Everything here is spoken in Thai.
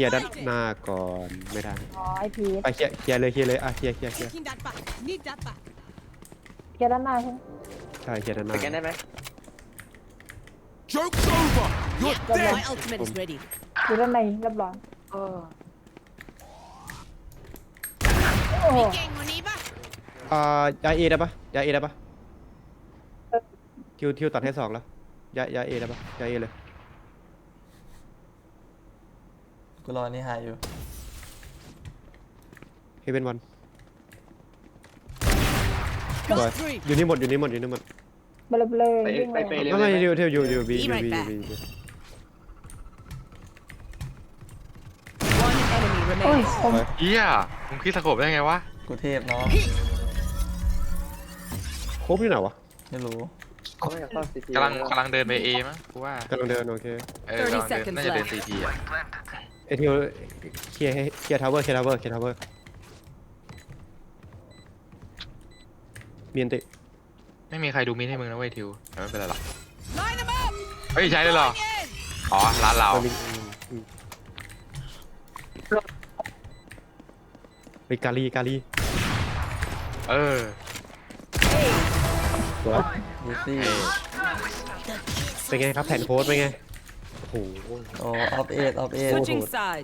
ลียร์ด้านหน้าก่อนไม่ได้อ๋อไอพีไปเคลียร์เคลียร์เลยเคลียร์เลยอะเคลียร์เคลียร์เคลียร์ Taking that back. Need that back. เกียร์ด้านหน้าใช่ไหมใช่เคลียร์ด้านหสแกนน้าได้ไหม Joke's over! You're dead! My ultimate is ready. อยู่ด้านในเรียบร้อยเออโอ้โหเก่งกว่านี้ปะอ่ายาเอได้ปะยาเอได้ปะเออ ทิวทิวตัดให้สองแล้วยายาเอได้ปะยาเอเลย กูรอนี่หายอยู่ เฮเบนวัน Got three. อยู่นี่หมด อยู่นี่หมด อยู่นี่หมดเบลอเบลอไปวิ่งไปเลยไปเร็วไม่ได้ไม่ไหมทิวทิวอยู่อยู่บี Be อยู่ right บีอยู่ back. บี One enemy โอ้ย remains. ผมเฮียมึงคิดสะกบได้ไงวะ กูเทพเนาะ โคบอยู่ไหนวะไม่รู้ เขาไม่อยากเข้าซีทีกำลังกำลังเดินไปเอมั้งกูว่ากำลังเดินโอเค เออกำลังเดิน seconds น่าจะเดิน left ซีทีอะเอทิวเคลียร์ให้เคลียร์ทาวเวอร์เคลียร์ทาวเวอร์เคลียร์ทาวเวอร์มีอันติไม่มีใครดูมินให้มึงนะเว้ยทิวแต่ไม่เป็นไรหรอก Line them up. เฮ้ยใช้ได้เหรอ In. อ๋อร้านเราเอาลิงอืมเฮ้ยกาลีกาลีเออสวยยูซี่เอ้ยเป็นไงครับแผ่นโค้ดเป็นไง โอ้โหโอ้ออฟเอ็ดออฟเอ็ด Switching sides.